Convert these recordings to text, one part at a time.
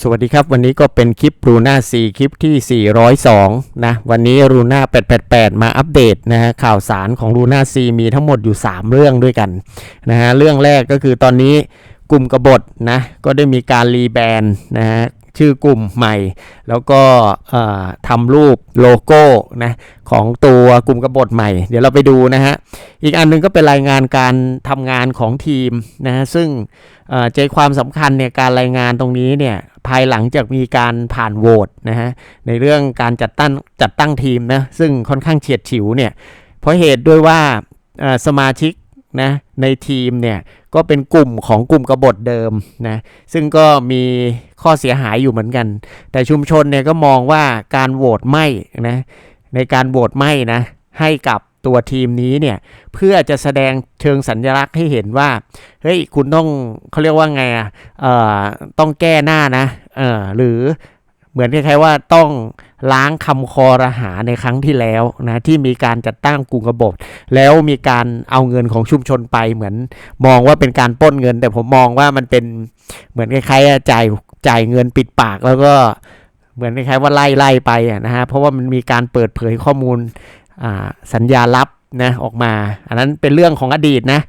สวัสดีครับ วันนี้ก็เป็นคลิปรูน่า4คลิปที่ 402 นะ วันนี้รูน่า888 มาอัปเดตนะฮะข่าวสารของรูน่า4มีทั้งหมดอยู่ 3 เรื่องด้วยกันนะฮะเรื่องแรกก็คือตอนนี้กลุ่มกบฏนะก็ได้มีการรีแบรนด์นะฮะ ชื่อกลุ่มใหม่ แล้วก็ทำรูปโลโก้นะของตัวกลุ่มกบฏใหม่ เดี๋ยวเราไปดูนะฮะ อีกอันหนึงก็เป็นรายงานการทำงานของทีมนะฮะซึ่งใจความสำคัญเนี่ยการรายงานตรงนี้เนี่ยภายหลังจากมีการผ่านโหวตนะฮะในเรื่องการจัดตั้งจัดตั้งทีมนะซึ่งค่อนข้างเฉียดฉิวเนี่ยเพราะเหตุด้วยว่าสมาชิก นะในทีมเนี่ยก็เป็นกลุ่มของกลุ่มกบฏเดิมนะซึ่งก็มีข้อเสียหายอยู่เหมือนกัน แต่ชุมชนเนี่ยก็มองว่าการโหวตไม่นะในการโหวตไม่นะให้กับตัวทีมนี้เนี่ยเพื่อจะแสดงเชิงสัญลักษณ์ให้เห็นว่าเฮ้ยคุณต้องเขาเรียกว่าไงอะต้องแก้หน้านะเออหรือ เหมือนคล้ายๆว่าต้องล้างคำคอรหาในครั้งที่แล้วนะที่มีการจัดตั้งกลุ่มกบฏแล้วมีการเอาเงินของชุมชนไป เหมือนมองว่าเป็นการป้นเงิน แต่ผมมองว่ามันเป็นเหมือนคล้ายๆจ่ายจ่ายเงินปิดปากแล้วก็เหมือนคล้ายๆว่าไล่ไล่ไปนะฮะเพราะว่ามันมีการเปิดเผยข้อมูลสัญญาลับนะออกมา อันนั้นเป็นเรื่องของอดีตนะ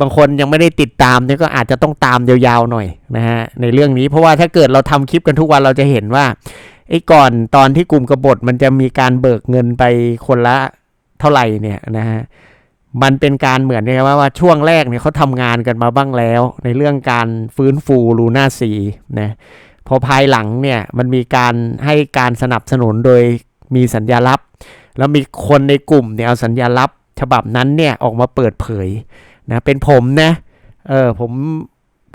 บางคนยังไม่ได้ติดตามเนี่ยก็อาจจะต้องตามยาวๆหน่อยนะฮะในเรื่องนี้เพราะว่าถ้าเกิดเราทำคลิปกันทุกวันเราจะเห็นว่าไอ้ก่อนตอนที่กลุ่มกบฏมันจะมีการเบิกเงินไปคนละเท่าไหร่เนี่ยนะฮะมันเป็นการเหมือนเนี่ยว่าว่าช่วงแรกเนี่ยเขาทำงานกันมาบ้างแล้ว ในเรื่องการฟื้นฟูลูน่าซีนะพอภายหลังเนี่ยมันมีการให้การสนับสนุนโดยมีสัญญาลับ แล้วมีคนในกลุ่มเนี่ยเอาสัญญาลับฉบับนั้นเนี่ยออกมาเปิดเผย นะเป็นผมนะเออผม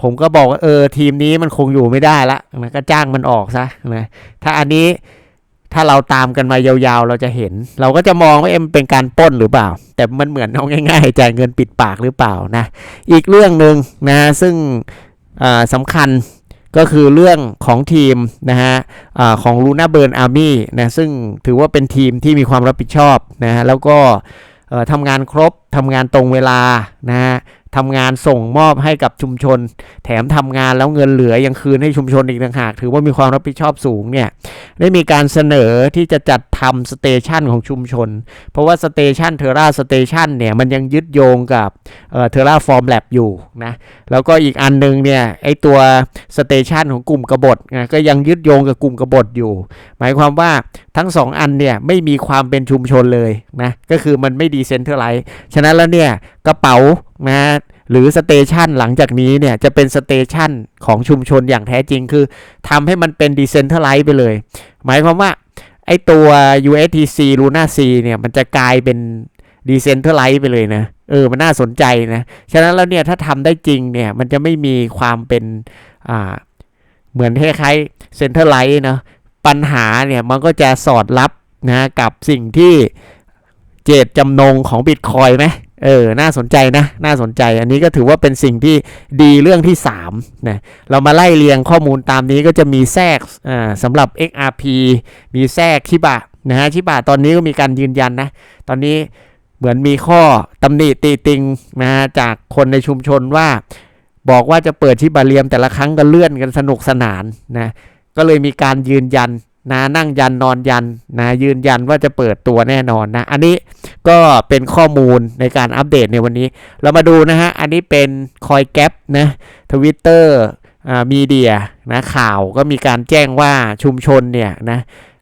ผมก็บอกว่าเออทีมนี้มันคงอยู่ไม่ได้ละนะก็จ้างมันออกซะนะถ้าอันนี้ถ้าเราตามกันมายาวๆ เราจะเห็น เราก็จะมองว่าเอ็มเป็นการป้นหรือเปล่า แต่มันเหมือนเอาง่ายๆจ่ายเงินปิดปากหรือเปล่านะอีกเรื่องหนึ่งนะซึ่งสำคัญก็คือเรื่องของทีมนะฮะอาของลูน่าเบิร์นอาร์มี่นะซึ่งถือว่าเป็นทีมที่มีความรับผิดชอบนะฮะแล้วก็ ทำงานครบทำงานตรงเวลานะฮะทำงานส่งมอบให้กับชุมชน แถมทำงานแล้วเงินเหลือยังคืนให้ชุมชนอีกต่างหาก ถือว่ามีความรับผิดชอบสูงเนี่ยได้มีการเสนอที่จะจัด ทำสเตชันของชุมชน เพราะว่าสเตชันเทอร่าสเตชันเนี่ยมันยังยึดโยงกับเทอร่าฟอร์มแลบอยู่นะแล้วก็อีกอันนึงเนี่ยไอตัวสเตชันของกลุ่มกบฏนะก็ยังยึดโยงกับกลุ่มกบฏอยู่ หมายความว่าทั้งสองอันเนี่ยไม่มีความเป็นชุมชนเลยนะก็คือมันไม่ดีเซนเทอร์ไลซ์ฉะนั้นแล้วเนี่ยกระเป๋านะหรือสเตชันหลังจากนี้เนี่ยจะเป็นสเตชันของชุมชนอย่างแท้จริงคือทำให้มันเป็นดีเซนเทอร์ไลซ์ไปเลย หมายความว่า ไอตัว USTC Luna C เนี่ย มันจะกลายเป็น decentralized ไปเลยนะ เออ มันน่าสนใจนะ ฉะนั้นแล้วเนี่ย ถ้าทำได้จริงเนี่ย มันจะไม่มีความเป็น อ่า เหมือนคล้ายๆ Centralized เนาะปัญหาเนี่ย มันก็จะสอดรับนะ กับสิ่งที่เจตจำนงของบิตคอยไหม เออ น่าสนใจนะ น่าสนใจ อันนี้ก็ถือว่าเป็นสิ่งที่ดีเรื่องที่3นะ เรามาไล่เรียงข้อมูลตามนี้ก็จะมีแทรกอ่าสำหรับ XRP มีแทรกชิบะนะฮะชิบะตอนนี้ก็มีการยืนยันนะ ตอนนี้เหมือนมีข้อตำหนิตีติงนะฮะจากคนในชุมชนว่า บอกว่าจะเปิดชิบะเรียมแต่ละครั้งก็เลื่อนกันสนุกสนานนะ ก็เลยมีการยืนยัน นะนั่งยันนอนยันนะยืนยันว่าจะเปิดตัวแน่นอนนะ อันนี้ก็เป็นข้อมูลในการอัปเดตในวันนี้ เรามาดูนะฮะ อันนี้เป็นคอยแก p นะทวิตเตอร์มีเดียนะข่าวก็มีการแจ้งว่าชุมชนเนี่ยนะ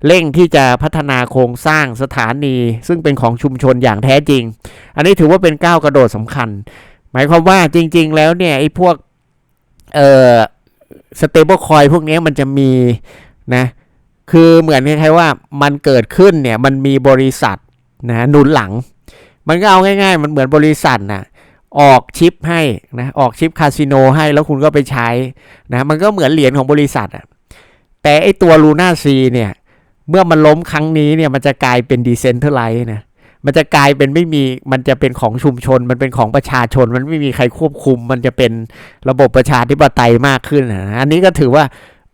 เร่งที่จะพัฒนาโครงสร้างสถานี ซึ่งเป็นของชุมชนอย่างแท้จริง อันนี้ถือว่าเป็นก้าวกระโดดสำคัญ หมายความว่าจริง ๆ แล้วเนี่ยไอ้พวกเอ่อสเตเบิลคอยพวกนี้มันจะมีนะ คือเหมือนคล้ายๆว่ามันเกิดขึ้นเนี่ยมันมีบริษัทนะหนุนหลัง มันก็เอาง่าย ๆ มันเหมือนบริษัทนะออกชิปให้นะออกชิปคาสิโนให้แล้วคุณก็ไปใช้นะมันก็เหมือนเหรียญของบริษัทอะแต่ไอตัวลูน่าซีเนี่ยเมื่อมันล้มครั้งนี้เนี่ยมันจะกลายเป็นดีเซนเทอร์ไลท์นะมันจะกลายเป็นไม่มีมันจะเป็นของชุมชน มันเป็นของประชาชน มันไม่มีใครควบคุม มันจะเป็นระบบประชาธิปไตยมากขึ้นนะอันนี้ก็ถือว่า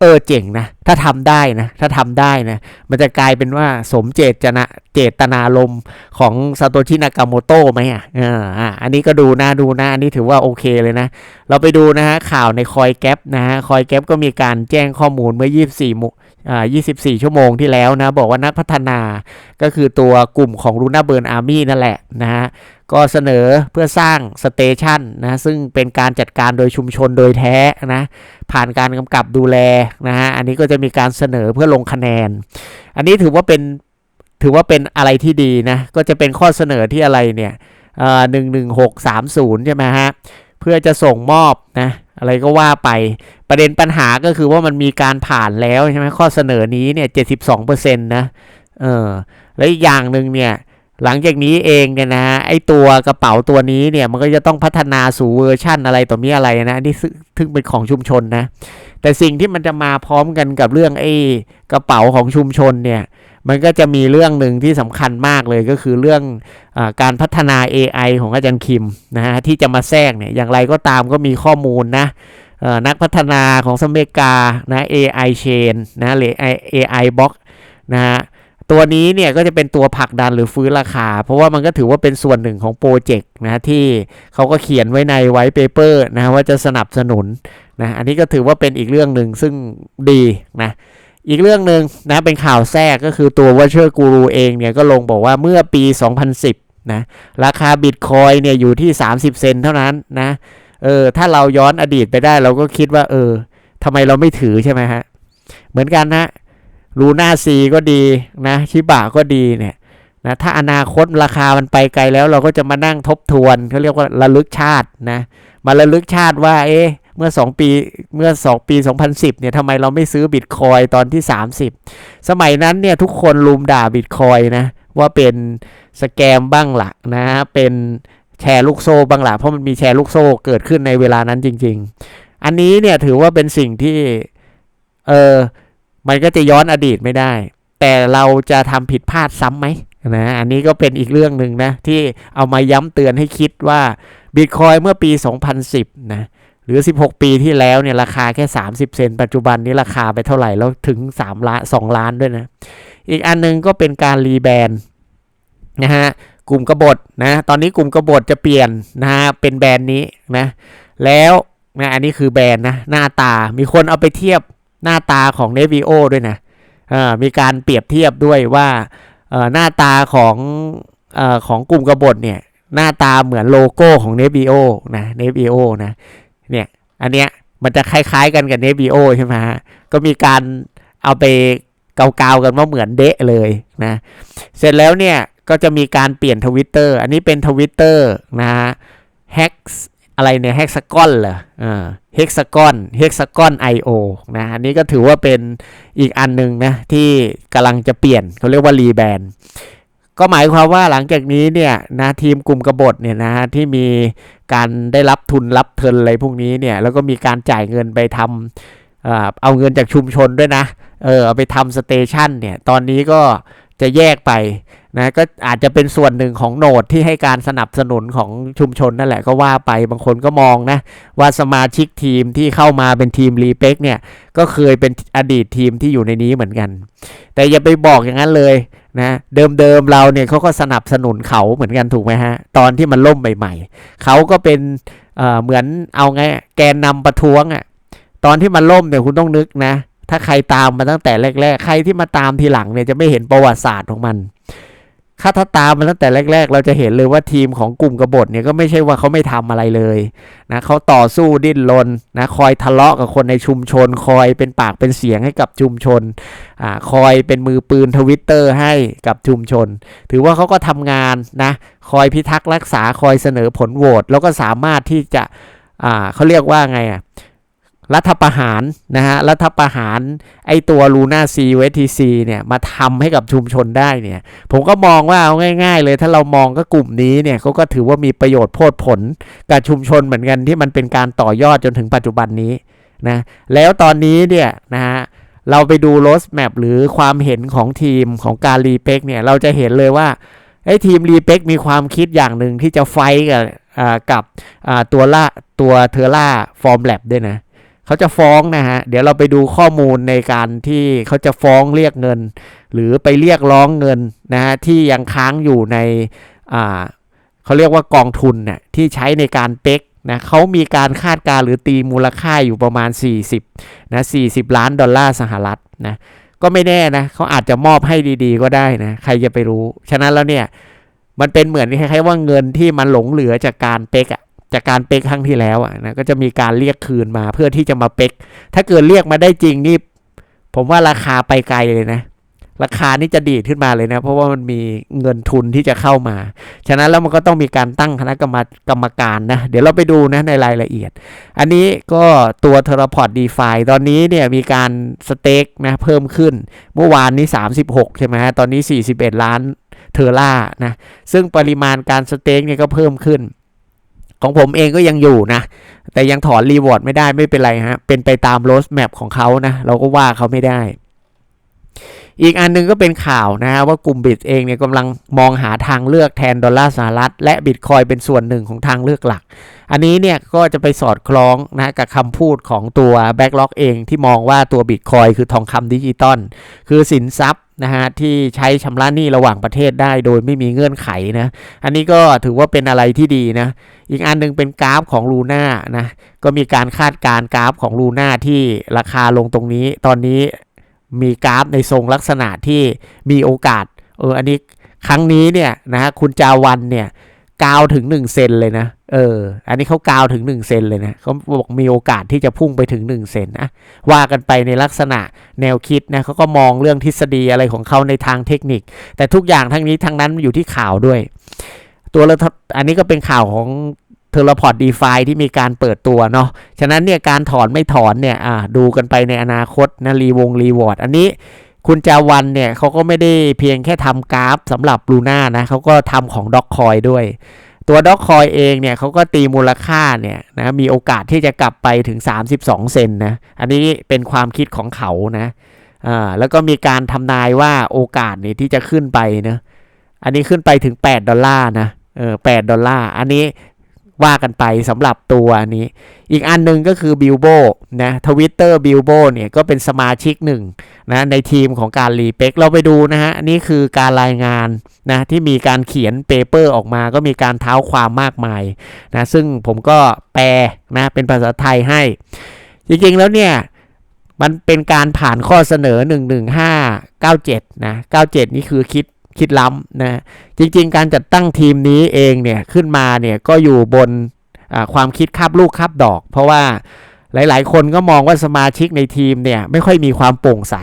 เออเจ๋งนะ ถ้าทำได้นะ ถ้าทำได้นะ มันจะกลายเป็นว่าสมเจตนะเจตนารมของซาโตชินากาโมโตะไหมอะอ่าอันนี้ก็ดูนะดูนะ อันนี้ถือว่าโอเคเลยนะ เราไปดูนะฮะข่าวในคอยแก๊ปนะฮะคอยแก๊ปก็มีการแจ้งข้อมูลเมื่อ 24มุ อ่า24 ชั่วโมงที่แล้วนะ บอกว่านักพัฒนาก็คือตัวกลุ่มของรูน่าเบิร์นอาร์มี่นั่นแหละนะฮะ ก็เสนอเพื่อสร้างสเตชันนะ ซึ่งเป็นการจัดการโดยชุมชนโดยแท้นะ ผ่านการกำกับดูแลนะฮะ อันนี้ก็จะมีการเสนอเพื่อลงคะแนน อันนี้ถือว่าเป็นถือว่าเป็นอะไรที่ดีนะ ก็จะเป็นข้อเสนอที่อะไรเนี่ยหนึ่งหนึ่งหกสามศูนย์ใช่ไหมฮะ เพื่อจะส่งมอบนะ อะไรก็ว่าไป ประเด็นปัญหาก็คือว่ามันมีการผ่านแล้วใช่ไหมข้อเสนอนี้เนี่ยเจ็ดสิบสองเปอร์เซ็นต์นะเออแล้วอีกอย่างหนึ่งเนี่ยหลังจากนี้เองเนี่ยนะไอตัวกระเป๋าตัวนี้เนี่ยมันก็จะต้องพัฒนาสู่เวอร์ชั่นอะไรต่อมีอะไรนะนี่ซึ่งซึ่งเป็นของชุมชนนะ แต่สิ่งที่มันจะมาพร้อมกันกับเรื่องไอ้กระเป๋าของชุมชนเนี่ย มันก็จะมีเรื่องหนึ่งที่สำคัญมากเลยก็คือเรื่องอการพัฒนา AI ของอาจารย์คิมนะฮะที่จะมาแทรกเนี่ยอย่างไรก็ตามก็มีข้อมูลนะนักพัฒนาของสเมกานะ AI chain นะหรือ AI box นะฮะตัวนี้เนี่ยก็จะเป็นตัวผลักดันหรือฟื้นราคา เพราะว่ามันก็ถือว่าเป็นส่วนหนึ่งของโปรเจกต์นะที่เขาก็เขียนไว้ในไวท์เปเปอร์นะว่าจะสนับสนุน นะอันนี้ก็ถือว่าเป็นอีกเรื่องหนึ่งซึ่งดีนะอีกเรื่องหนึ่งนะเป็นข่าวแทรกก็คือตัว Watcher Guru เองเนี่ยก็ลงบอกว่าเมื่อปี 2010นะราคาบิตคอยเนี่ยอยู่ที่ 30 เซนเท่านั้นนะเออถ้าเราย้อนอดีตไปได้เราก็คิดว่าเออทำไมเราไม่ถือใช่ไหมฮะ เหมือนกันนะลูน่าซีก็ดีนะชิบะก็ดีเนี่ยนะถ้าอนาคตราคามันไปไกลแล้วเราก็จะมานั่งทบทวนเขาเรียกว่าระลึกชาตินะมาระลึกชาติว่าเอ๊ะ เมื่อ 2 ปีเมื่อ 2 ปี 2010 เนี่ยทำไมเราไม่ซื้อบิตคอยตอนที่ 30 สมัยนั้นเนี่ยทุกคนลุมด่าบิตคอยนะว่าเป็นสแกมบ้างละนะเป็นแชร์ลูกโซ่บ้างละเพราะมันมีแชร์ลูกโซ่เกิดขึ้นในเวลานั้นจริง ๆ อันนี้เนี่ยถือว่าเป็นสิ่งที่เออมันก็จะย้อนอดีตไม่ได้ แต่เราจะทำผิดพลาดซ้ำไหมนะอันนี้ก็เป็นอีกเรื่องหนึ่งนะที่เอามาย้ำเตือนให้คิดว่าบิตคอยเมื่อปี 2010 นะ หรือ 16 ปีที่แล้วเนี่ยราคาแค่ 30 เซนปัจจุบันนี้ราคาไปเท่าไหร่ แล้วถึง3ล้าน2ล้านด้วยนะ อีกอันหนึงก็เป็นการรีแบรนด์นะฮะกลุ่มกบฏนะตอนนี้กลุ่มกบฏจะเปลี่ยนนะฮะเป็นแบรนด์นี้นะแล้วนะอันนี้คือแบรนด์นะหน้าตามีคนเอาไปเทียบหน้าตาของ n นวิโอด้วยนะมีการเปรียบเทียบด้วยว่าหน้าตาของอของกลุ่มกบฏเนี่ยหน้าตาเหมือนโลโก้ของ n นวิโอนะ n นวิโอนะ เนี่ย อันเนี้ยมันจะคล้ายๆกันกับ n นวิโอใช่ไหมฮะ ก็มีการเอาไปเกาๆกันว่าเหมือนเดะเลยนะ เสร็จแล้วเนี่ยก็จะมีการเปลี่ยนทวิตเตอร์ อันนี้เป็นทวิตเตอร์นะฮะ Hex อะไรเนี่ยเฮกซากอนเหรอเฮกซากอนเฮกซากอนไอโอนะอันนี้ก็ถือว่าเป็นอีกอันหนึ่งนะที่กำลังจะเปลี่ยนเขาเรียกว่ารีแบรนด์ ก็หมายความว่าหลังจากนี้เนี่ยนะทีมกลุ่มกบฏเนี่ยนะที่มีการได้รับทุนรับเทินอะไรพวกนี้เนี่ยแล้วก็มีการจ่ายเงินไปทำเอาเงินจากชุมชนด้วยนะเออเอาไปทำสเตชันเนี่ยตอนนี้ก็จะแยกไป นะก็อาจจะเป็นส่วนหนึ่งของโหนดที่ให้การสนับสนุนของชุมชนนั่นแหละก็ว่าไปบางคนก็มองนะ ว่าสมาชิกทีมที่เข้ามาเป็นทีมรีเป็กเนี่ย ก็เคยเป็นอดีตทีมที่อยู่ในนี้เหมือนกัน แต่อย่าไปบอกอย่างนั้นเลยนะเดิมๆเราเนี่ยเขาก็สนับสนุนเขาเหมือนกันถูกไหมฮะ ตอนที่มันล่มใหม่ๆเขาก็เป็นเเหมือนเอาไงแกนนำประท้วงอะ่ะตอนที่มันล่มเนี่ยคุณต้องนึกนะ ถ้าใครตามมาตั้งแต่แรก ๆ ใครที่มาตามทีหลังเนี่ยจะไม่เห็นประวัติศาสตร์ของมัน ถ้าถ้าตามมาตั้งแต่แรก ๆ เราจะเห็นเลยว่าทีมของกลุ่มกบฏเนี่ยก็ไม่ใช่ว่าเขาไม่ทำอะไรเลยนะเขาต่อสู้ดิ้นรนนะคอยทะเลาะกับคนในชุมชน คอยเป็นปากเป็นเสียงให้กับชุมชนอ่าคอยเป็นมือปืนทวิตเตอร์ให้กับชุมชน ถือว่าเขาก็ทำงานนะคอยพิทักษ์รักษาคอยเสนอผลโหวตแล้วก็สามารถที่จะอ่าเขาเรียกว่าไงอะ รัฐประหารนะฮะรัฐประหารไอตัวลูน่าซีเวทีซีเนี่ยมาทำให้กับชุมชนได้เนี่ย ผมก็มองว่าเอาง่าย ๆ เลยถ้าเรามองก็กลุ่มนี้เนี่ยเขาก็ถือว่ามีประโยชน์โพดผลกับชุมชนเหมือนกันที่มันเป็นการต่อยอดจนถึงปัจจุบันนี้นะแล้วตอนนี้เนี่ยนะฮะเราไปดูโรสแมปหรือความเห็นของทีมของการรีเป็กเนี่ยเราจะเห็นเลยว่าไอ้ทีมรีเป็กมีความคิดอย่างหนึ่งที่จะไฟกับกับตัวล่าตัวเทอร่าฟอร์มแลบด้วยนะ เขาจะฟ้องนะฮะ เดี๋ยวเราไปดูข้อมูลในการที่เขาจะฟ้องเรียกเงิน หรือไปเรียกร้องเงินนะฮะที่ยังค้างอยู่ในอ่าเขาเรียกว่ากองทุนเนี่ยที่ใช้ในการเป๊กนะเขามีการคาดการหรือตีมูลค่าอยู่ประมาณ 40นะ40 ล้านดอลลาร์สหรัฐนะก็ไม่แน่นะเขาอาจจะมอบให้ดีๆ ก็ได้นะใครจะไปรู้ ฉะนั้นแล้วเนี่ยมันเป็นเหมือนคล้ายๆว่าเงินที่มันหลงเหลือจากการเป๊กอะ จากการเป๊กครั้งที่แล้วอะนะก็จะมีการเรียกคืนมาเพื่อที่จะมาเป๊กถ้าเกิดเรียกมาได้จริงนี่ผมว่าราคาไปไกลเลยนะ ราคานี่จะดีขึ้นมาเลยนะ เพราะว่ามันมีเงินทุนที่จะเข้ามา ฉะนั้นแล้วมันก็ต้องมีการตั้งคณะกรรมกรรมการนะ เดี๋ยวเราไปดูนะในรายละเอียด อันนี้ก็ตัวเทราพอร์ตดีฟาตอนนี้เนี่ยมีการสเต็กนะเพิ่มขึ้น เมื่อวานนี้ 36 ใช่ไหมฮะตอนนี้ 41 ล้านเทอร่านะ ซึ่งปริมาณการสเต็กเนี่ยก็เพิ่มขึ้น ของผมเองก็ยังอยู่นะ แต่ยังถอนรีวอร์ดไม่ได้ไม่เป็นไรฮะ เป็นไปตามโรสแมปของเขานะ เราก็ว่าเขาไม่ได้ อีกอันหนึงก็เป็นข่าวนะฮะว่ากลุ่มบิตเองเนี่ยกำลังมองหาทางเลือกแทนดอลลาร์สหรัฐ และบิตคอยเป็นส่วนหนึ่งของทางเลือกหลัก อันนี้เนี่ยก็จะไปสอดคล้องนะกับคำพูดของตัวแบ็กล็อกเองที่มองว่าตัวบิตคอยคือทองคำดิจิตอลคือสินทรัพย์นะฮะที่ใช้ชำระหนี้ระหว่างประเทศได้โดยไม่มีเงื่อนไขนะอันนี้ก็ถือว่าเป็นอะไรที่ดีนะอีกอันหนึงเป็นกราฟของลูน่านะก็มีการคาดการณ์กราฟของลูน่าที่ราคาลงตรงนี้ตอนนี้ มีกราฟในทรงลักษณะที่มีโอกาสเอออันนี้ครั้งนี้เนี่ยนะฮะคุณจาวันเนี่ยกาวถึง1เซนเลยนะเอออันนี้เขากาวถึง1เซนเลยนะเขาบอกมีโอกาสที่จะพุ่งไปถึง1เซนนะว่ากันไปในลักษณะแนวคิดนะเขาก็มองเรื่องทฤษฎีอะไรของเขาในทางเทคนิค แต่ทุกอย่างทั้งนี้ทั้งนั้นอยู่ที่ข่าวด้วย ตัวละอันนี้ก็เป็นข่าวของ เทเลพอร์ตดีฟาที่มีการเปิดตัวเนาะ ฉะนั้นเนี่ยการถอนไม่ถอนเนี่ยอ่าดูกันไปในอนาคตนะรีวงรีวอร์ดอันนี้คุณจาวันเนี่ยเขาก็ไม่ได้เพียงแค่ทำกราฟสำหรับลูน่านะเขาก็ทำของด็อกคอยด้วย ตัวด็อกคอยเองเนี่ยเขาก็ตีมูลค่าเนี่ยนะมีโอกาสที่จะกลับไปถึง 32 เซนนะ อันนี้เป็นความคิดของเขานะอ่าแล้วก็มีการทำนายว่าโอกาสเนี่ยที่จะขึ้นไปนะอันนี้ขึ้นไปถึง 8 ดอลลาร์นะเออ8ดอลลาร์ อันนี้ ว่ากันไปสำหรับตัวนี้ อีกอันหนึงก็คือบิลโบนะทวิตเตอร์บิลโบเนี่ยก็เป็นสมาชิกหนึ่งนะในทีมของการรีเป็กเราไปดูนะฮะนนี้คือการรายงานนะที่มีการเขียนเปเปอร์ออกมาก็มีการเท้าความมากมายนะซึ่งผมก็แปลนะเป็นภาษาไทยให้ จริงๆแล้วเนี่ยมันเป็นการผ่านข้อเสนอ 11597 นะ 97 นี่คือคิด คิดล้ำนะจริง ๆ การจัดตั้งทีมนี้เองเนี่ยขึ้นมาเนี่ยก็อยู่บนความคิดคาบลูกคาบดอก เพราะว่าหลาย ๆ คนก็มองว่าสมาชิกในทีมเนี่ยไม่ค่อยมีความโปร่งใส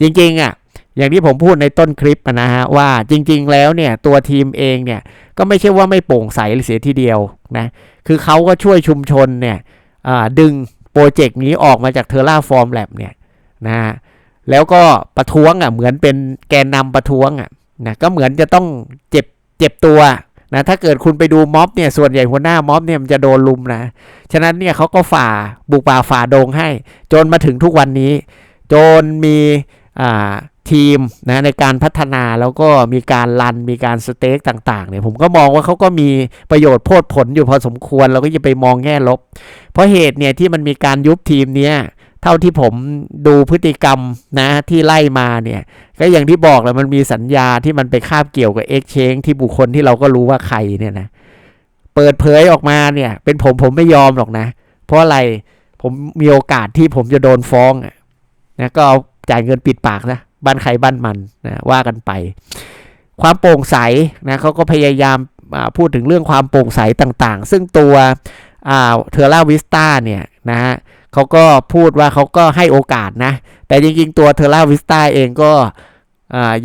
จริงๆอะอย่างที่ผมพูดในต้นคลิปนะฮะว่าจริง ๆ แล้วเนี่ยตัวทีมเองเนี่ยก็ไม่ใช่ว่าไม่โปร่งใสเสียทีเดียวนะคือเขาก็ช่วยชุมชนเนี่ยดึงโปรเจกต์นี้ออกมาจากเทอร่าฟอร์มแลบเนี่ยนะฮะแล้วก็ประท้วงอะเหมือนเป็นแกนนำประท้วงอะ นะก็เหมือนจะต้องเจ็บเจ็บตัวนะถ้าเกิดคุณไปดูม็อบเนี่ยส่วนใหญ่หัวหน้าม็อบเนี่ยมันจะโดนลุมนะฉะนั้นเนี่ยเขาก็ฝ่าบุกป่าฝ่าดงให้ จนมาถึงทุกวันนี้ จนมีอ่าทีมนะในการพัฒนาแล้วก็มีการรันมีการสเต็กต่างๆเนี่ยผมก็มองว่าเขาก็มีประโยชน์โพดผลอยู่พอสมควรเราก็จะไปมองแง่ลบ เพราะเหตุเนี่ยที่มันมีการยุบทีมเนี้ยเท่าที่ผมดูพฤติกรรมนะที่ไล่มาเนี่ย ก็อย่างที่บอกแหละมันมีสัญญาที่มันไปคาบเกี่ยวกับ Exchange ที่บุคคลที่เราก็รู้ว่าใครเนี่ยนะเปิดเผยออกมาเนี่ย เป็นผมผมไม่ยอมหรอกนะ เพราะอะไรผมมีโอกาสที่ผมจะโดนฟ้องอะนะก็เอาจ่ายเงินปิดปากนะบ้านใครบ้านมันนะว่ากันไป ความโปร่งใสนะเขาก็พยายามพูดถึงเรื่องความโปร่งใสต่างๆ ซึ่งตัวเทอร่าวิสตาเนี่ยนะฮะเขาก็พูดว่าเขาก็ให้โอกาสนะ แต่จริงๆ ตัวเทอร่าวิสตาเองก็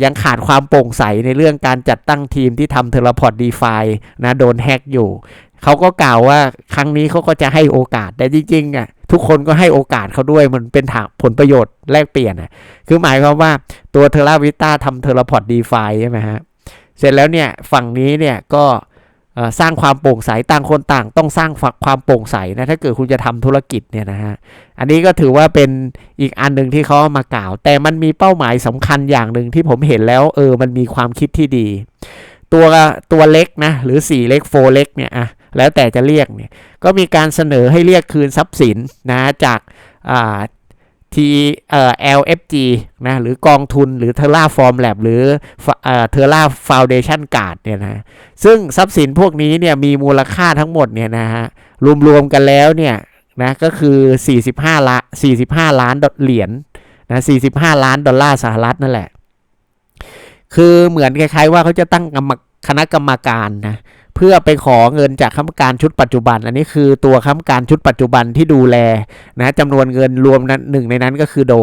ยังขาดความโปร่งใสในเรื่องการจัดตั้งทีมที่ทำเทเลพอร์ตดีฟานะโดนแฮกอยู่ เขาก็กล่าวว่าครั้งนี้เขาก็จะให้โอกาส แต่จริงๆอะทุกคนก็ให้โอกาสเขาด้วยมันเป็นทางผลประโยชน์แลกเปลี่ยนอะคือหมายความว่าตัวเทเลวิต้าทำเทเลพอร์ตดีฟาใช่ไหมฮะเสร็จแล้วเนี่ยฝั่งนี้เนี่ยก็ สร้างความโปร่งใสต่างคนต่างต้องสร้างฝักความโปร่งใสนะถ้าเกิดคุณจะทำธุรกิจเนี่ยนะฮะอันนี้ก็ถือว่าเป็นอีกอันหนึ่งที่เขามากล่าว แต่มันมีเป้าหมายสำคัญอย่างหนึ่งที่ผมเห็นแล้วเออมันมีความคิดที่ดี ตัวตัวเล็กนะหรือ4เล็กโฟเล็กเนี่ยอะแล้วแต่จะเรียกเนี่ยก็มีการเสนอให้เรียกคืนทรัพย์สินนะจากอ่า T เอ่อ LFG นะหรือกองทุนหรือ t e r r a Form Lab หรือเอ่อ t e r r a Foundation Card เนี่ยนะซึ่งทรัพย์สินพวกนี้เนี่ยมีมูลค่าทั้งหมดเนี่ยนะฮะรวมๆกันแล้วเนี่ยนะก็คือ 45ล้าน45 ล้านเหรียญนะ45 ล้านดอลลาร์สหรัฐนั่นแหละ คือเหมือนคล้ายๆว่าเขาจะตั้งกรรมคณะกรรมการนะ เพื่อไปขอเงินจากคณะกรรมการชุดปัจจุบัน อันนี้คือตัวคณะกรรมการชุดปัจจุบันที่ดูแลนะจำนวนเงินรวมนั้นหนึ่งในนั้นก็คือโด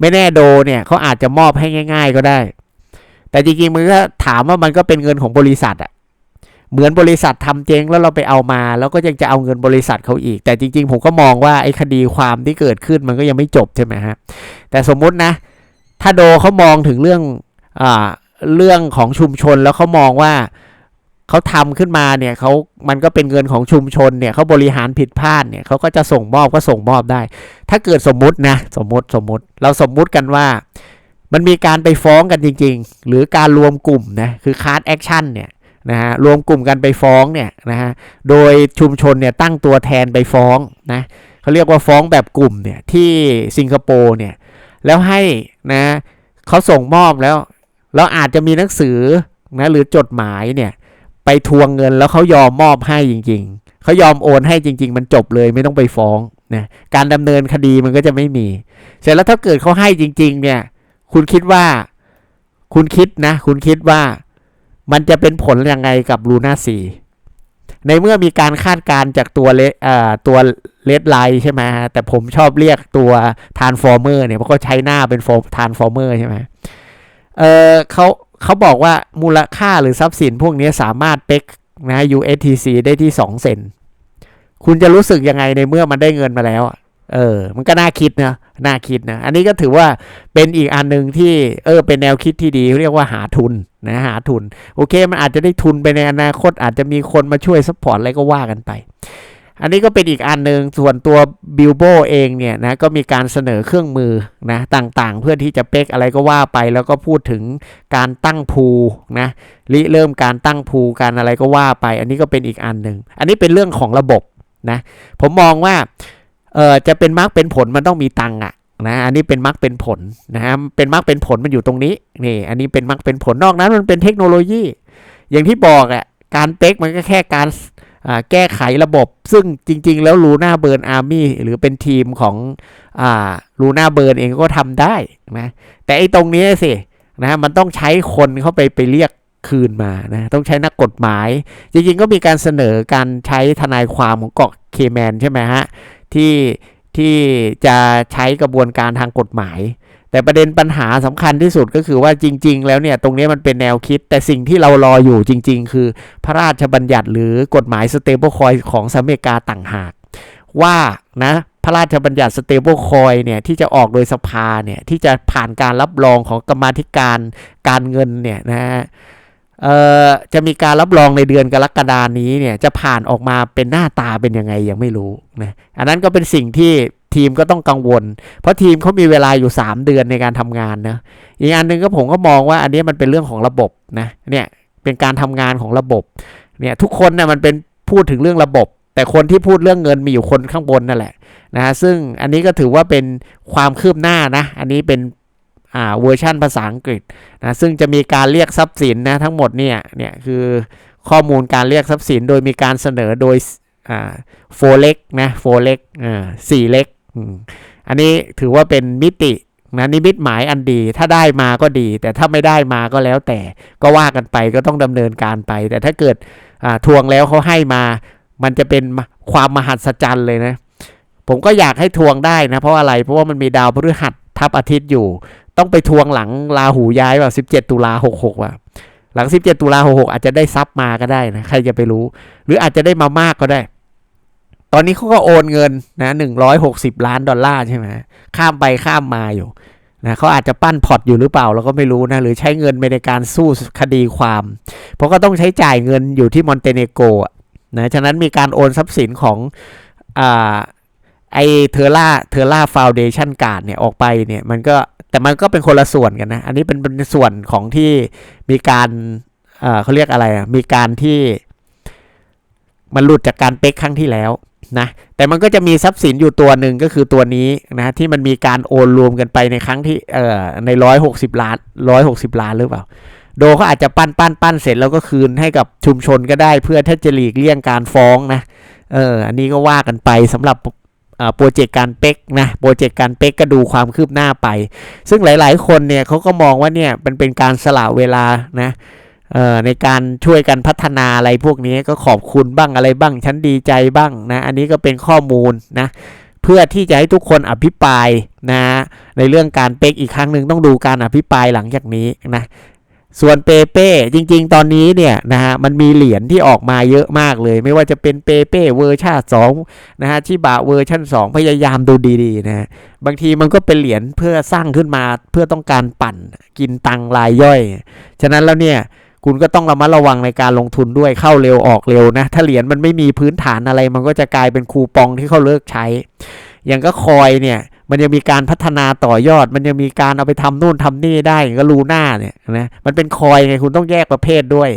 ไม่แน่โดเนี่ยเขาอาจจะมอบให้ง่าย ๆ ก็ได้ แต่จริงๆมันก็ถามว่ามันก็เป็นเงินของบริษัทอะเหมือนบริษัททำเจ๊งแล้วเราไปเอามา แล้วก็ยังจะเอาเงินบริษัทเขาอีก แต่จริง ๆ ผมก็มองว่าไอ้คดีความที่เกิดขึ้นมันก็ยังไม่จบใช่ไหมฮะแต่สมมุตินะ ถ้าโดเขามองถึงเรื่องอ่าเรื่องของชุมชนแล้วเขามองว่า เขาทำขึ้นมาเนี่ยเขามันก็เป็นเงินของชุมชนเนี่ยเขาบริหารผิดพลาดเนี่ยเขาก็จะส่งมอบก็ส่งมอบได้ ถ้าเกิดสมมุตินะสมมติสมมติเราสมมุติกันว่า มันมีการไปฟ้องกันจริง ๆ หรือการรวมกลุ่มนะคือคาร์ดแอคชั่นเนี่ยนะฮะรวมกลุ่มกันไปฟ้องเนี่ยนะฮะโดยชุมชนเนี่ยตั้งตัวแทนไปฟ้องนะเขาเรียกว่าฟ้องแบบกลุ่มเนี่ยที่สิงคโปร์เนี่ยแล้วให้นะเขาส่งมอบแล้ว แล้วอาจจะมีหนังสือนะหรือจดหมายเนี่ย ไปทวงเงินแล้วเขายอมมอบให้จริง ๆเขายอมโอนให้จริง ๆ มันจบเลยไม่ต้องไปฟ้องนะการดำเนินคดีมันก็จะไม่มี เสร็จแล้วถ้าเกิดเขาให้จริง ๆ เนี่ย คุณคิดว่า คุณคิดนะ คุณคิดว่ามันจะเป็นผลยังไงกับลูน่าสีในเมื่อมีการคาดการณ์จากตัวเลอตัวเลดไลท์ใช่ไหมแต่ผมชอบเรียกตัวทานฟอร์เมอร์เนี่ยเพราะเขาใช้หน้าเป็นฟอร์ทานฟอร์เมอร์ใช่ไหมเออเขา เขาบอกว่ามูลค่าหรือทรัพย์สินพวกนี้สามารถเป๊กนะ USTC ได้ที่ 2 เซน คุณจะรู้สึกยังไงในเมื่อมันได้เงินมาแล้ว เออ มันก็น่าคิดนะ น่าคิดนะ อันนี้ก็ถือว่าเป็นอีกอันหนึ่งที่ เออ เป็นแนวคิดที่ดี เรียกว่าหาทุนนะ หาทุน โอเค มันอาจจะได้ทุนไปในอนาคต อาจจะมีคนมาช่วยซัพพอร์ตอะไรก็ว่ากันไป อันนี้ก็เป็นอีกอันหนึ่งส่วนตัวบิลโบเองเนี่ยนะก็มีการเสนอเครื่องมือนะต่างๆ เพื่อที่จะเป๊กอะไรก็ว่าไป แล้วก็พูดถึงการตั้งพูนะริเริ่มการตั้งพูการอะไรก็ว่าไป อันนี้ก็เป็นอีกอันหนึ่งอันนี้เป็นเรื่องของระบบนะผมมองว่าเออจะเป็นมรรคเป็นผลมันต้องมีตังค์อะนะอันนี้เป็นมรรคเป็นผลนะฮะเป็นมรรคเป็นผลมันอยู่ตรงนี้นี่อันนี้เป็นมรรคเป็นผลนอกนั้นมันเป็นเทคโนโลยี อย่างที่บอกอะการเป๊กมันก็แค่การ แก้ไขระบบ ซึ่งจริง ๆ แล้วลูน่าเบิร์นอาร์มี่หรือเป็นทีมของลูน่าเบิร์นเองก็ทำได้นะแต่ไอ้ตรงนี้สินะมันต้องใช้คนเข้าไปไปเรียกคืนมานะต้องใช้นักกฎหมาย จริงๆก็มีการเสนอการใช้ทนายความของเกาะเคแมนใช่ไหมฮะที่ที่จะใช้กระบวนการทางกฎหมาย แต่ประเด็นปัญหาสำคัญที่สุดก็คือว่าจริง ๆ แล้วเนี่ยตรงนี้มันเป็นแนวคิด แต่สิ่งที่เรารออยู่จริง ๆ คือพระราชบัญญัติหรือกฎหมายสเตเบิลคอยของสหรัฐอเมริกาต่างหาก ว่านะพระราชบัญญัติสเตเบิลคอยเนี่ยที่จะออกโดยสภาเนี่ยที่จะผ่านการรับรองของกรรมาธิการการเงินเนี่ยนะฮะจะมีการรับรองในเดือนกรกฎานี้เนี่ยจะผ่านออกมาเป็นหน้าตาเป็นยังไงยังไม่รู้นะอันนั้นก็เป็นสิ่งที่ ทีมก็ต้องกังวล เพราะทีมเขามีเวลาอยู่ 3 เดือนในการทำงานนะอีกอันหนึ่งก็ผมก็มองว่าอันนี้มันเป็นเรื่องของระบบนะเนี่ยเป็นการทำงานของระบบเนี่ยทุกคนนะ่ะมันเป็นพูดถึงเรื่องระบบ แต่คนที่พูดเรื่องเงินมีอยู่คนข้างบนนั่นแหละนะซึ่งอันนี้ก็ถือว่าเป็นความคืบหน้านะ อันนี้เป็นอ่าเวอร์ชันภาษาอังกฤษนะซึ่งจะมีการเรียกทรัพย์สินนะทั้งหมดเนี่ยเนี่ยคือข้อมูลการเรียกทรัพย์สินโดยมีการเสนอโดยอ่าโฟเล็กนะโฟเล็กอ่าสี่เล็ก อันนี้ถือว่าเป็นมิตินะนิมิตหมายอันดีถ้าได้มาก็ดี แต่ถ้าไม่ได้มาก็แล้วแต่ก็ว่ากันไปก็ต้องดำเนินการไป แต่ถ้าเกิดทวงแล้วเขาให้มา มันจะเป็นความมหัศจรรย์เลยนะ ผมก็อยากให้ทวงได้นะ เพราะอะไรเพราะว่ามันมีดาวพฤหัสทับอาทิตย์อยู่ ต้องไปทวงหลังลาหูย้ายแบบ17ตุลา66ว่ะหลัง17ตุลา66อาจจะได้ซับมาก็ได้นะใครจะไปรู้ หรืออาจจะได้มามากก็ได้ ตอนนี้เขาก็โอนเงินนะหนึ่งร้อยหกสิบล้านดอลลาร์ใช่ไหมข้ามไปข้ามมาอยู่นะเขาอาจจะปั้นพอร์ตอยู่หรือเปล่าเราก็ไม่รู้นะหรือใช้เงินในการสู้คดีความ เพราะก็ต้องใช้จ่ายเงินอยู่ที่มอนเตเนโกนะฉะนั้นมีการโอนทรัพย์สินของอ่าไอเทอร่าเทอร่าฟาวเดชันการ์ดเนี่ยออกไปเนี่ยมันก็แต่มันก็เป็นคนละส่วนกันนะ อันนี้เป็นเป็นส่วนของที่มีการเเขาเรียกอะไรอะมีการที่มันหลุดจากการเป๊กครั้งที่แล้ว นะแต่มันก็จะมีทรัพย์สินอยู่ตัวหนึ่งก็คือตัวนี้นะที่มันมีการโอนรวมกันไปในครั้งที่เอ่อในร้อยหกสิบล้านร้อยหกสิบล้านหรือเปล่า โดเขาอาจจะปั้นปั้นปั้นเสร็จแล้วก็คืนให้กับชุมชนก็ได้เพื่อถ้าจะหลีกเลี่ยงการฟ้องนะเอออันนี้ก็ว่ากันไปสำหรับอ่าโปรเจกต์การเป๊กนะโปรเจกต์การเป๊กก็ดูความคืบหน้าไป ซึ่งหลาย ๆ คนเนี่ยเขาก็มองว่าเนี่ยมันเป็นการสละเวลานะ ในการช่วยกันพัฒนาอะไรพวกนี้ก็ขอบคุณบ้างอะไรบ้างฉันดีใจบ้างนะ อันนี้ก็เป็นข้อมูลนะ เพื่อที่จะให้ทุกคนอภิปรายนะในเรื่องการเป๊กอีกครั้งหนึ่งต้องดูการอภิปรายหลังจากนี้นะส่วนเปเป้จริง ๆ ตอนนี้เนี่ยนะฮะมันมีเหรียญที่ออกมาเยอะมากเลย ไม่ว่าจะเป็นเปเป้เวอร์ชันสองนะฮะชิบะเวอร์ชัน2พยายามดูดีๆนะฮะบางทีมันก็เป็นเหรียญเพื่อสร้างขึ้นมาเพื่อต้องการปั่นกินตังรายย่อย ฉะนั้นแล้วเนี่ย คุณก็ต้องระมัดระวังในการลงทุนด้วยเข้าเร็วออกเร็วนะ ถ้าเหรียญมันไม่มีพื้นฐานอะไร มันก็จะกลายเป็นคูปองที่เขาเลิกใช้ อย่างก็คอยเนี่ยมันยังมีการพัฒนาต่อยอด มันยังมีการเอาไปทำนู่นทำนี่ได้อย่างก็ลูน่าเนี่ยนะมันเป็นคอยไงคุณต้องแยกประเภทด้วย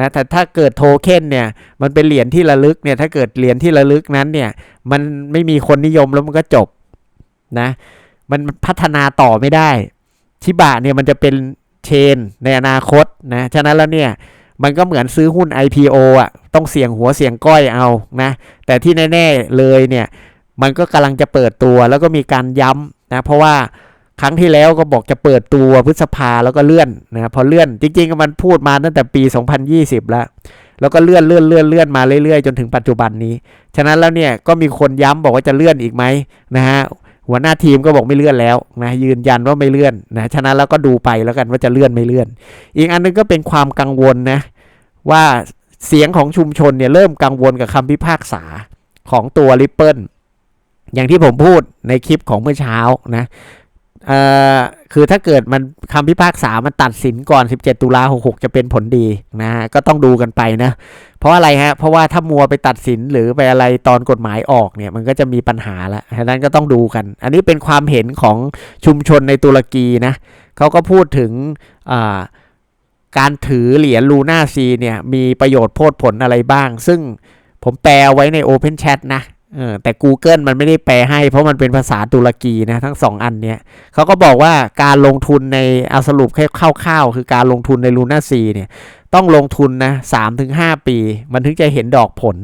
นะแต่ถ้าเกิดโทเค็นเนี่ยมันเป็นเหรียญที่ระลึกเนี่ยถ้าเกิดเหรียญที่ระลึกนั้นเนี่ยมันไม่มีคนนิยมแล้วมันก็จบนะมันพัฒนาต่อไม่ได้ชิบะเนี่ยมันจะเป็น เชนในอนาคตนะ ฉะนั้นแล้วเนี่ยมันก็เหมือนซื้อหุ้น IPO อะต้องเสี่ยงหัวเสี่ยงก้อยเอานะ แต่ที่แน่ ๆเลยเนี่ยมันก็กำลังจะเปิดตัวแล้วก็มีการย้ำนะเพราะว่าครั้งที่แล้วก็บอกจะเปิดตัวพฤษภาแล้วก็เลื่อนนะพอเลื่อนจริงๆมันพูดมาตั้งแต่ปี 2020 แล้ว แล้วก็เลื่อนเลื่อนเลื่อนเลื่อนมาเรื่อยๆ จนถึงปัจจุบันนี้ ฉะนั้นแล้วเนี่ยก็มีคนย้ำบอกว่าจะเลื่อนอีกไหมนะฮะ หัวหน้าทีมก็บอกไม่เลื่อนแล้วนะยืนยันว่าไม่เลื่อนนะฉะนั้นแล้วก็ดูไปแล้วกันว่าจะเลื่อนไม่เลื่อน อีกอันนึงก็เป็นความกังวลนะว่าเสียงของชุมชนเนี่ยเริ่มกังวลกับคำพิพากษาของตัวริปเปิลอย่างที่ผมพูดในคลิปของเมื่อเช้านะ เอ่อคือถ้าเกิดมันคำพิพากษามันตัดสินก่อน 17 ตุลา66 จะเป็นผลดีนะฮะก็ต้องดูกันไปนะ เพราะอะไรฮะ เพราะว่าถ้ามัวไปตัดสินหรือไปอะไรตอนกฎหมายออกเนี่ย มันก็จะมีปัญหาละฉะนั้นก็ต้องดูกัน อันนี้เป็นความเห็นของชุมชนในตุรกีนะเขาก็พูดถึงอ่าการถือเหรียญลูน่าซีเนี่ยมีประโยชน์โพดผลอะไรบ้าง ซึ่งผมแปลไว้ใน Open Chat นะเออแต่ Google มันไม่ได้แปลให้ เพราะมันเป็นภาษาตุรกีนะ ทั้งสองอันเนี้ยเขาก็บอกว่าการลงทุนในเอาสรุปแค่คร่าวๆ คือการลงทุนในลูน่าซีเนี่ย ต้องลงทุนนะสามถึงห้าปี มันถึงจะเห็นดอกผล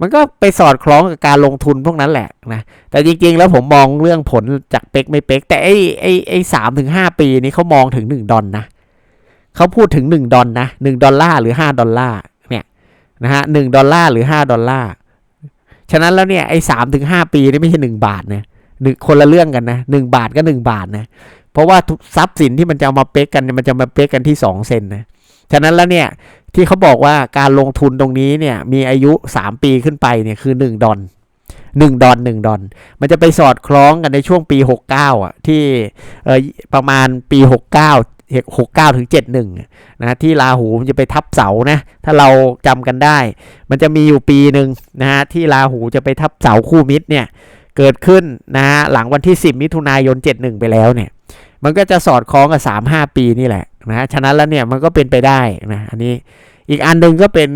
มันก็ไปสอดคล้องกับการลงทุนพวกนั้นแหละนะแต่จริงๆแล้วผมมองเรื่องผลจากเป๊กไม่เป๊ก แต่ไอ้ไอ้ไอ้สามถึงห้าปีนี้เขามองถึงหนึ่งดอลนะเขาพูดถึงหนึ่งดอลนะหนึ่งดอลลาร์หรือห้าดอลลาร์เนี่ยนะฮะหนึ่งดอลลาร์หรือห้าดอลลาร์ ฉะนั้นแล้วเนี่ยไอ้สามถึงห้าปีนี่ไม่ใช่หนึ่งบาทนะหนึ่งคนละเรื่องกันนะหนึ่งบาทก็หนึ่งบาทนะเพราะว่าทรัพย์สินที่มันจะเอามาเป๊กกันมันจะมาเป๊กกันที่สองเซนนะฉะนั้นแล้วเนี่ยที่เขาบอกว่าการลงทุนตรงนี้เนี่ยมีอายุ 3 ปีขึ้นไปเนี่ยคือ 1 ดอล1ดอล1ดอลมันจะไปสอดคล้องกันในช่วงปี 69 อะ ที่เออประมาณปี 69 69ถึง71นะที่ราหูมันจะไปทับเสานะถ้าเราจำกันได้ มันจะมีอยู่ปีหนึ่งนะฮะที่ราหูจะไปทับเสาคู่มิตรเนี่ยเกิดขึ้นนะฮะหลังวันที่ 10 มิถุนายน 71 ไปแล้วเนี่ย มันก็จะสอดคล้องกับ 3 5 ปีนี่แหละนะฉะนั้นแล้วเนี่ยมันก็เป็นไปได้นะอันนี้อีกอันหนึ่งก็เป็น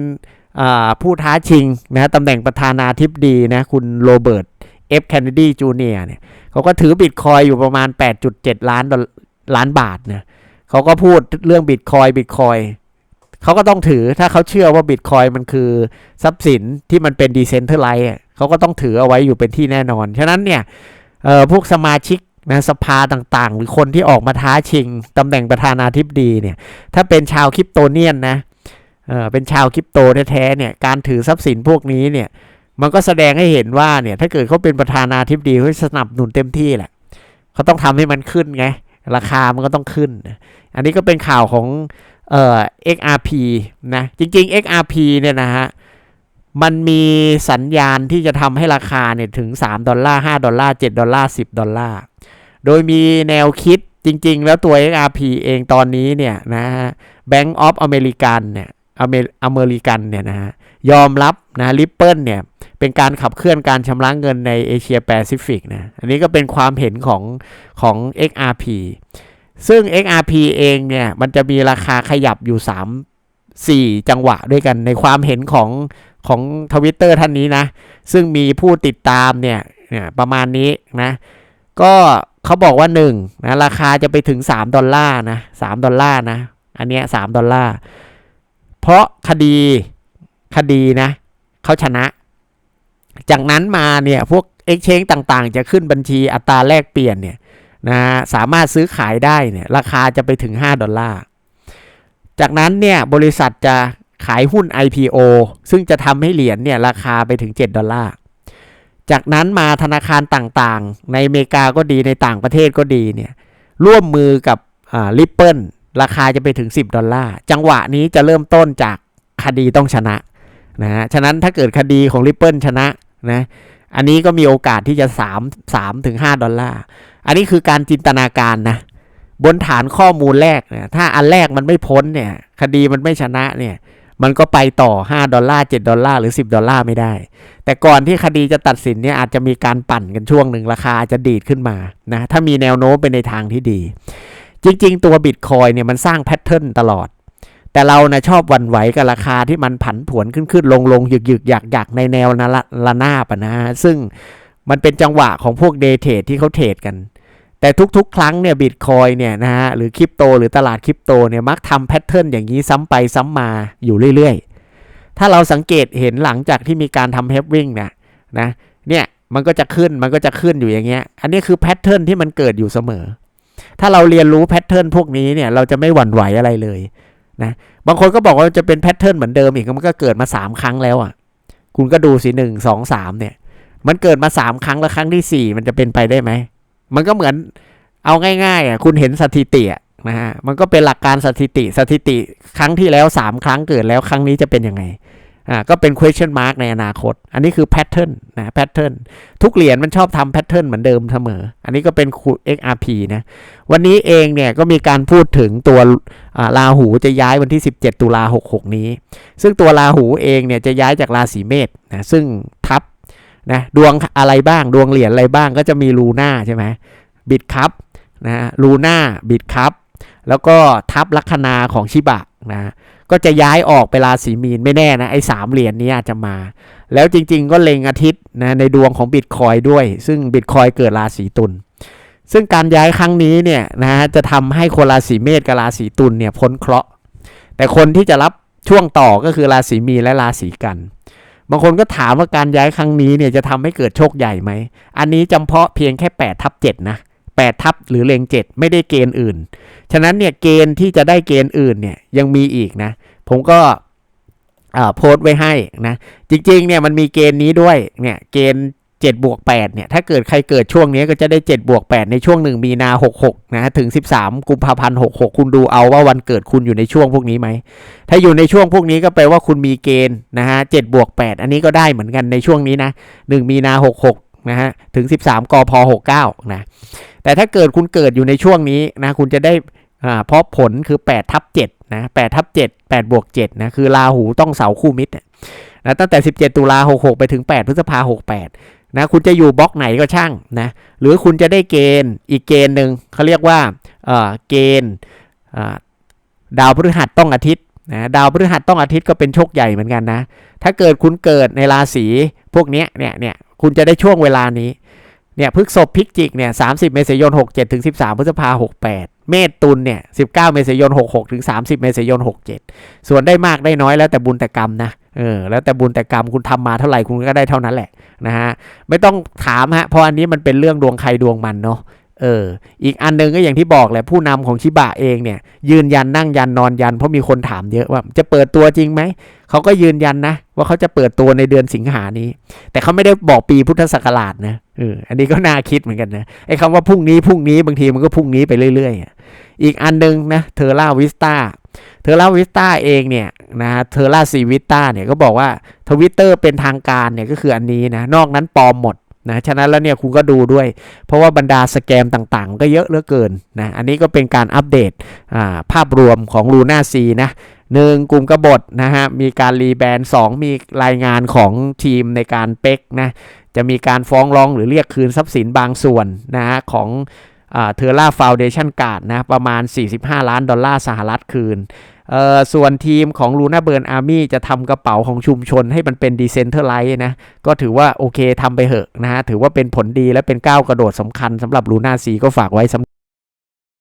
ผู้ท้าชิงนะตำแหน่งประธานาธิบดีนะคุณโรเบิร์ตเอฟแคนเนดีจูเนียเนี่ยเขาก็ถือบิตคอยอยู่ประมาณ 8.7 ล้านล้านบาทนะ เขาก็พูดเรื่องบิตคอยบิตคอยเขาก็ต้องถือถ้าเขาเชื่อว่าบิตคอยมันคือทรัพย์สินที่มันเป็นดีเซนเทอร์ไลท์เขาก็ต้องถือเอาไว้อยู่เป็นที่แน่นอน ฉะนั้นเนี่ยพวกสมาชิกนะสภาต่างๆ หรือคนที่ออกมาท้าชิงตำแหน่งประธานาธิบดีเนี่ย ถ้าเป็นชาวคริปโตเนียนนะเออเป็นชาวคริปโตแท้ๆเนี่ยการถือทรัพย์สินพวกนี้เนี่ย มันก็แสดงให้เห็นว่าเนี่ยถ้าเกิดเขาเป็นประธานาธิบดีเขาสนับสนุนเต็มที่แหละเขาต้องทำให้มันขึ้นไง ราคามันก็ต้องขึ้น อันนี้ก็เป็นข่าวของเอ่อ XRP นะ จริงๆ XRP เนี่ยนะฮะ มันมีสัญญาณที่จะทำให้ราคาเนี่ยถึง 3 ดอลลาร์ 5 ดอลลาร์ 7 ดอลลาร์ 10 ดอลลาร์ โดยมีแนวคิดจริงๆ แล้วตัว XRP เองตอนนี้เนี่ยนะฮะ Bank of American เนี่ยอเมอเมริกันเนี่ยนะฮะ ยอมรับนะริปเปิลเนี่ย เป็นการขับเคลื่อนการชำระเงินในเอเชียแปซิฟิกนะ อันนี้ก็เป็นความเห็นของของ XRP ซึ่ง XRP เองเนี่ย มันจะมีราคาขยับอยู่ 3 4 จังหวะด้วยกันในความเห็นของของทวิตเตอร์ท่านนี้นะ ซึ่งมีผู้ติดตามเนี่ยเนี่ยประมาณนี้นะ ก็เขาบอกว่า1นะราคาจะไปถึง 3 ดอลลาร์นะ3ดอลลาร์นะ อันเนี้ย3ดอลลาร์ เพราะคดีคดีนะเขาชนะ จากนั้นมาเนี่ยพวก Exchange ต่างๆ จะขึ้นบัญชีอัตราแลกเปลี่ยนเนี่ยนะสามารถซื้อขายได้เนี่ยราคาจะไปถึง 5 ดอลลาร์ จากนั้นเนี่ยบริษัทจะขายหุ้น IPO ซึ่งจะทำให้เหรียญเนี่ยราคาไปถึง 7 ดอลลาร์ จากนั้นมาธนาคารต่างๆ ในอเมริกาก็ดีในต่างประเทศก็ดีเนี่ยร่วมมือกับลิปเปิลราคาจะไปถึง 10 ดอลลาร์ จังหวะนี้จะเริ่มต้นจากคดีต้องชนะนะฮะฉะนั้นถ้าเกิดคดีของลิปเปิลชนะ นะอันนี้ก็มีโอกาสที่จะ3 3ถึง5ดอลลาร์ อันนี้คือการจินตนาการนะ บนฐานข้อมูลแรกเนี่ยถ้าอันแรกมันไม่พ้นเนี่ย คดีมันไม่ชนะเนี่ย มันก็ไปต่อ 5 ดอลลาร์ 7 ดอลลาร์ หรือ 10 ดอลลาร์ไม่ได้ แต่ก่อนที่คดีจะตัดสินเนี่ยอาจจะมีการปั่นกันช่วงหนึ่งราคาจะดีดขึ้นมานะถ้ามีแนวโน้มเป็นในทางที่ดี จริง ๆ ตัวบิตคอยเนี่ยมันสร้างแพทเทิร์นตลอด แต่เรานะชอบวันไหวกับราคาที่มันผันผวนขึ้นขึ้นลงลงหยึกหยึกหยักหยักในแนวนาละนาบนะฮะซึ่งมันเป็นจังหวะของพวกเดเทรดที่เขาเทรดกัน แต่ทุกๆ ครั้งเนี่ยบิตคอยเนี่ยนะฮะหรือคริปโตหรือตลาดคริปโตเนี่ยมักทำแพทเทิร์นอย่างนี้ซ้ำไปซ้ำมาอยู่เรื่อยๆ ถ้าเราสังเกตเห็นหลังจากที่มีการทำเฮฟวิ่งนะนะเนี่ยมันก็จะขึ้นมันก็จะขึ้นอยู่อย่างเงี้ย อันนี้คือแพทเทิร์นที่มันเกิดอยู่เสมอ ถ้าเราเรียนรู้แพทเทิร์นพวกนี้เนี่ยเราจะไม่หวั่นไหวอะไรเลย นะบางคนก็บอกว่าจะเป็นแพทเทิร์นเหมือนเดิมอีกมันก็เกิดมา 3 ครั้งแล้วอะ คุณก็ดูสิหนึ่งสองสามเนี่ย มันเกิดมาสามครั้งแล้วครั้งที่สี่มันจะเป็นไปได้ไหม มันก็เหมือนเอาง่ายๆอะคุณเห็นสถิติอะนะฮะมันก็เป็นหลักการสถิติสถิติครั้งที่แล้วสามครั้งเกิดแล้วครั้งนี้จะเป็นยังไง อ่าก็เป็น question mark ในอนาคต อันนี้คือ pattern นะ pattern ทุกเหรียญมันชอบทำ pattern เหมือนเดิมเสมอ อันนี้ก็เป็น XRP นะ วันนี้เองเนี่ยก็มีการพูดถึงตัวลาหูจะย้ายวันที่ 17 ตุลา66 นี้ ซึ่งตัวลาหูเองเนี่ยจะย้ายจากราศีเมษนะซึ่งทับนะดวงอะไรบ้างดวงเหรียญอะไรบ้างก็จะมีลูน่าใช่ไหมบิดคัพนะลูน่าบิดคัพแล้วก็ทับลัคนาของชิบะนะ ก็จะย้ายออกไปราศีมีนไม่แน่นะไอ้สามเหรียญนี้อาจจะมา แล้วจริงๆก็เล็งอาทิตย์นะในดวงของบิตคอยด้วย ซึ่งบิตคอยเกิดราศีตุลซึ่งการย้ายครั้งนี้เนี่ยนะจะทำให้คนราศีเมษกับราศีตุลเนี่ยพ้นเคราะห์แต่คนที่จะรับช่วงต่อก็คือราศีมีและราศีกัน บางคนก็ถามว่าการย้ายครั้งนี้เนี่ยจะทำให้เกิดโชคใหญ่ไหม อันนี้จำเพาะเพียงแค่8ทับ7นะ8ทับหรือเลง7 ไม่ได้เกณฑ์อื่น ฉะนั้นเนี่ยเกณฑ์ที่จะได้เกณฑ์อื่นเนี่ยยังมีอีกนะ ผมก็โพสต์ไว้ให้นะจริงๆเนี่ยมันมีเกณฑ์นี้ด้วยเนี่ยเกณฑ์7บวก8เนี่ยถ้าเกิดใครเกิดช่วงนี้ก็จะได้7บวก8ในช่วงหนึ่งมีนา66นะถึง 13 กุมภาพันธ์66 คุณดูเอาว่าวันเกิดคุณอยู่ในช่วงพวกนี้ไหม ถ้าอยู่ในช่วงพวกนี้ก็แปลว่าคุณมีเกณฑ์นะฮะ7บวก8อันนี้ก็ได้เหมือนกันในช่วงนี้นะ 1 มีนา66นะฮะถึง 13กพ69นะแต่ถ้าเกิดคุณเกิดอยู่ในช่วงนี้นะคุณจะได้ อ่าเพราะผลคือ8ทับ7นะ8ทับ7 8บวก7นะคือราหูต้องเสาคู่มิตรนะตั้งแต่ 17 ตุลา66 ไปถึง 8 พฤษภา68นะคุณจะอยู่บล็อกไหนก็ช่างนะหรือคุณจะได้เกณฑ์อีกเกณฑ์หนึ่งเขาเรียกว่าเเกณฑ์ดาวพฤหัสต้องอาทิตย์นะดาวพฤหัสต้องอาทิตย์ก็เป็นโชคใหญ่เหมือนกันนะ ถ้าเกิดคุณเกิดในราศีพวกนี้เนี่ยเนี่ยคุณจะได้ช่วงเวลานี้เนี่ยพฤกษบพิกจิกเนี่ยสามสิบเมษายนหกเจ็ดถึงสิบสามพฤษภาหกแปด เมษตุลเนี่ยสิบเก้าเมษายนหกหกถึงสามสิบเมษายนหกเจ็ดส่วนได้มากได้น้อยแล้วแต่บุญแต่กรรมนะเออแล้วแต่บุญแต่กรรมคุณทำมาเท่าไหร่คุณก็ได้เท่านั้นแหละนะฮะไม่ต้องถามฮะเพราะอันนี้มันเป็นเรื่องดวงใครดวงมันเนาะเอออีกอันนึงก็อย่างที่บอกแหละผู้นำของชิบะเองเนี่ย ยืนยันนั่งยันนอนยัน เพราะมีคนถามเยอะว่าจะเปิดตัวจริงไหมเขาก็ยืนยันนะ ว่าเขาจะเปิดตัวในเดือนสิงหานี้ แต่เขาไม่ได้บอกปีพุทธศักราชนะเอออันนี้ก็น่าคิดเหมือนกันนะไอ้คำว่าพรุ่งนี้พรุ่งนี้บางทีมันก็พรุ่งนี้ไปเรื่อยๆ อีกอันนึงนะเทอร่าวิสตาเทอร่าวิสตาเองเนี่ยนะเทอร่าซีวิสตาเนี่ยก็บอกว่าทวิตเตอร์เป็นทางการเนี่ยก็คืออันนี้นะนอกนั้นปลอมหมดนะฉะนั้นแล้วเนี่ยคุณก็ดูด้วย เพราะว่าบรรดาสแกมต่างๆ ก็เยอะเหลือเกินนะอันนี้ก็เป็นการอัปเดตภาพรวมของลูน่าซีนะหนึ่งกลุ่มกบฏนะฮะมีการรีแบรนด์งมีรายงานของทีมในการเป๊กนะจะมีการฟ้องร้องหรือเรียกคืนทรัพย์สินบางส่วนนะฮะของ เทอร่าฟาวเดชันการ์ดนะประมาณ 45 ล้านดอลลาร์สหรัฐคืนเออส่วนทีมของลูน่าเบิร์นอาร์มี่จะทำกระเป๋าของชุมชนให้มันเป็นดีเซนเทอร์ไลท์นะ ก็ถือว่าโอเคทำไปเหอะนะฮะ ถือว่าเป็นผลดีและเป็นก้าวกระโดดสำคัญสำหรับลูน่าซีก็ฝากไว้สำ